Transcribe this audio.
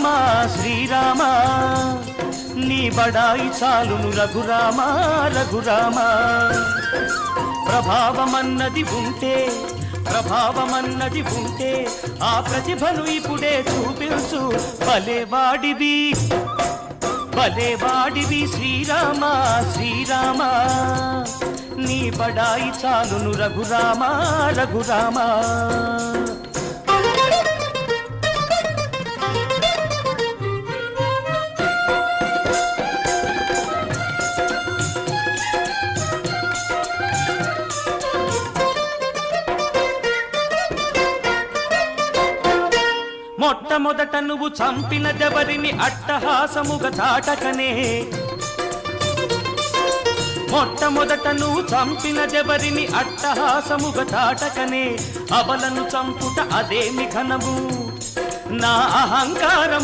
శ్రీరామ శ్రీరామ నీ బడాయి చాలును రఘురామ రఘురామ. ప్రభావమన్నది ఉంటే ప్రభావమన్నది ఉంటే ఆ ప్రతిభను ఇప్పుడే చూపించు. బలేవాడివి బలేవాడివి శ్రీరామ శ్రీరామ. నీ బడాయి చాలును రఘురామ రఘురామ. మొట్టమొదట నువ్వు చంపిన దెవరిని అట్టహాసముగా చాటకనే. మొట్టమొదట నువ్వు చంపిన దెవరిని అట్టహాసముగా చాటకనే. అవలను చంపుట అదేమి ఘనము? నా అహంకారము